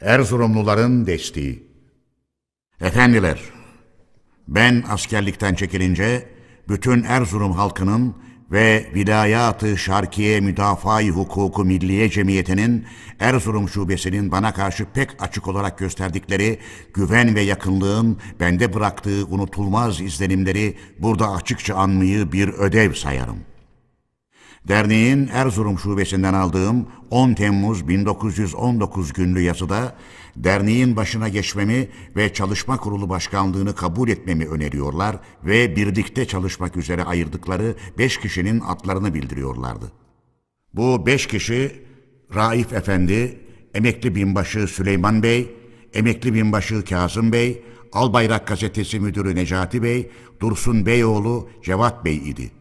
Erzurumluların desteği. Efendiler, ben askerlikten çekilince bütün Erzurum halkının ve Vilayat-ı Şarkiye Müdafaa-i Hukuku Milliye Cemiyeti'nin Erzurum Şubesi'nin bana karşı pek açık olarak gösterdikleri güven ve yakınlığın bende bıraktığı unutulmaz izlenimleri burada açıkça anmayı bir ödev sayarım. Derneğin Erzurum şubesinden aldığım 10 Temmuz 1919 günlü yazıda derneğin başına geçmemi ve çalışma kurulu başkanlığını kabul etmemi öneriyorlar ve birlikte çalışmak üzere ayırdıkları 5 kişinin adlarını bildiriyorlardı. Bu 5 kişi Raif Efendi, emekli binbaşı Süleyman Bey, emekli binbaşı Kazım Bey, Albayrak Gazetesi Müdürü Necati Bey, Dursun Beyoğlu Cevat Bey idi.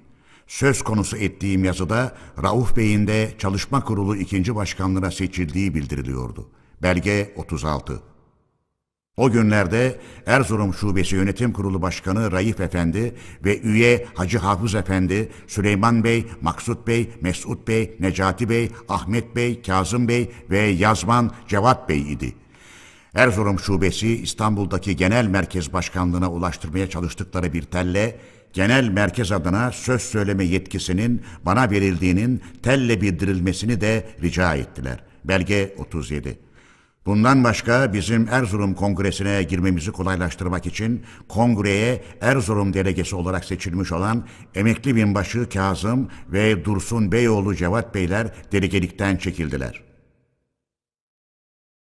Söz konusu ettiğim yazıda Rauf Bey'in de Çalışma Kurulu ikinci başkanlığına seçildiği bildiriliyordu. Belge 36. O günlerde Erzurum Şubesi Yönetim Kurulu Başkanı Raif Efendi ve üye Hacı Hafız Efendi, Süleyman Bey, Maksut Bey, Mesut Bey, Necati Bey, Ahmet Bey, Kazım Bey ve yazman Cevat Bey idi. Erzurum Şubesi İstanbul'daki Genel Merkez Başkanlığı'na ulaştırmaya çalıştıkları bir telle genel merkez adına söz söyleme yetkisinin bana verildiğinin telle bildirilmesini de rica ettiler. Belge 37. Bundan başka bizim Erzurum Kongresi'ne girmemizi kolaylaştırmak için kongreye Erzurum delegesi olarak seçilmiş olan emekli binbaşı Kazım ve Dursun Beyoğlu Cevat Beyler delegelikten çekildiler.